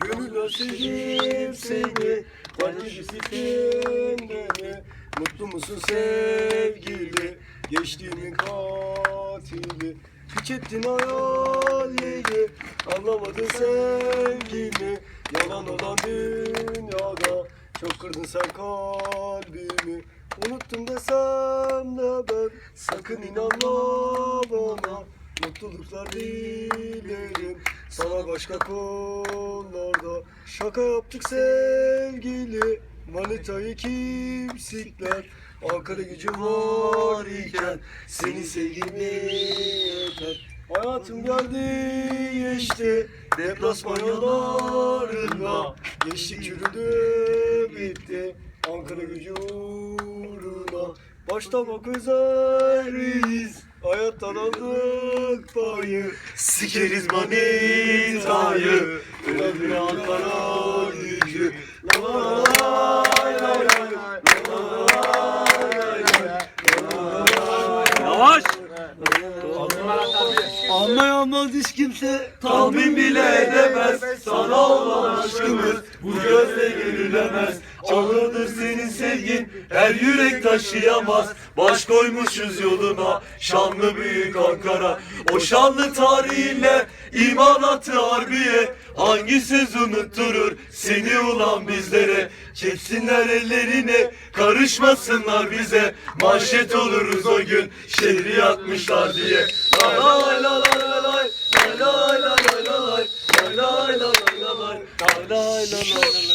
Gönül özledim seni Kalbisi kendine Mutlu musun sevgili Geçtiğimin katili Tükettin hayalleri Anlamadın sevgimi Yalan olan dünyada Çok kırdın sen kalbimi Unuttum de ben. Sakın inanma bana. Mutluluklar dilerim. Sana başka konularda Şaka yaptık sevgili. Manitayı kim sikler Ankara gücüm var iken Seni sevgim yeter. Hayatım geldi geçti. Deplasman yollarında Geçtik yürüdü bitti. Ankara gücü uğruna Başta bak özeriz Hayattan aldık payı Sikeriz manitayı Öldür Ankara gücü La la la la la la Yavaş. Anlayamaz hiç kimse Tahmin bile edemez Sana olan aşkımız Bu gözle görülemez Ağırdır senin sevgin Her yürek taşıyamaz Baş koymuşuz yoluna Şanlı büyük Ankara O şanlı tarihinle iman attı harbiye Hangi söz unutturur Seni ulan bizlere Çeksinler ellerini Karışmasınlar bize Manşet oluruz o gün Şehri yakmışlar diye lay lay lay lay lay lay lay lay lay lay lay lay lay lay lay lay lay